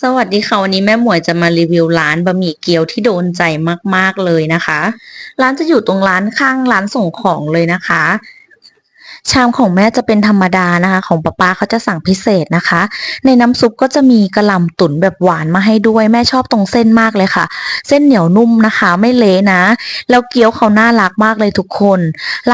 สวัสดีค่ะ วันนี้แม่หมวยจะมารีวิวร้านบะหมี่เกี๊ยวที่โดนใจมากๆเลยนะคะ ร้านจะอยู่ตรงร้านข้างร้านส่งของเลยนะคะ ชามของแม่จะเป็นธรรมดานะคะ ของป้าป้าเขาจะสั่งพิเศษนะคะ ในน้ำซุปก็จะมีกระหล่ำตุ๋นแบบหวานมาให้ด้วยแม่ชอบตรงเส้นมากเลยค่ะ เส้นเหนียวนุ่มนะคะ ไม่เละนะ แล้วเกี๊ยวเขาน่ารักมากเลยทุกคน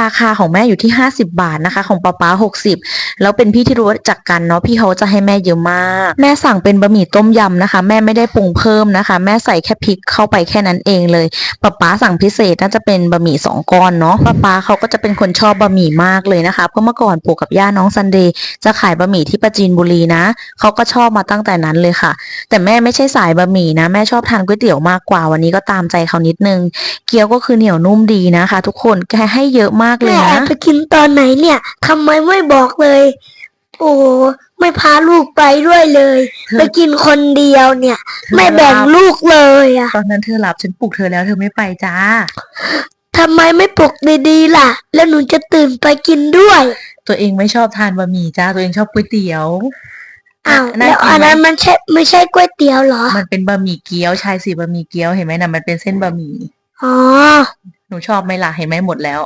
ราคาของแม่อยู่ที่ 50 บาทนะคะ ของป้าป้า60 แล้วเป็นพี่ที่รู้จักกันเนาะพี่เขาจะให้แม่เยอะมาก แม่สั่งเป็นบะหมี่ต้มยำนะคะ แม่ไม่ได้ปรุงเพิ่มนะคะ แม่ใส่แค่พริกเข้าไปแค่นั้นเองเลยป้าป้าสั่งพิเศษน่าจะเป็นบะหมี่สองก้อนเนาะป้าป้าเขาก็จะเป็นคนชอบบะหมี่มากเลยนะคะเพราะเมื่อก่อนปู่กับย่าน้องซันเดย์จะขายบะหมี่ที่ประจีนบุรีนะเขาก็ชอบมาตั้งแต่นั้นเลยค่ะ แต่แม่ไม่ใช่สายบะหมี่นะ แม่ชอบทานก๋วยเตี๋ยวมากกว่าวันนี้ก็ตามใจเขานิดนึง เกี๊ยวก็คือเหนียวนุ่มดีนะคะ ทุกคนแกให้เยอะมากเลยแม่แอนะบไปกินตอนไหนเนี่ยทำไมไม่บอกเลย โอ้ไม่พาลูกไปด้วยเลยเธอไปกินคนเดียวเนี่ยเธอไม่แบ่งรับลูกเลยอะตอนนั้นเธอหลับฉันปลุกเธอแล้วเธอไม่ไปจ้า ทำไมไม่ปลุกดีๆล่ะ แล้วหนูจะตื่นไปกินด้วย ตัวเองไม่ชอบทานบะหมี่จ้าตัวเองชอบก๋วยเตี๋ยว อ้าวน่าแล้วกิอันนไหมนั้นมันใช่ไม่ใช่ก๋วยเตี๋ยวเหรอ มันเป็นบะหมี่เกี๊ยวชายสีบะหมี่เกี๊ยวเห็นไหมนะมันเป็นเส้นบะหมี่อ๋อ หนูชอบไหมล่ะเห็นไหมหมดแล้ว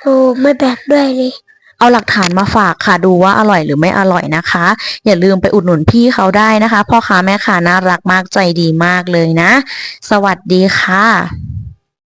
โอ้ไม่แบกด้วยเลย เอาหลักฐานมาฝากค่ะดูว่าอร่อยหรือไม่อร่อยนะคะ อย่าลืมไปอุดหนุนพี่เขาได้นะคะพ่อค้าแม่ค้าน่ารักมากใจดีมากเลยนะ สวัสดีค่ะ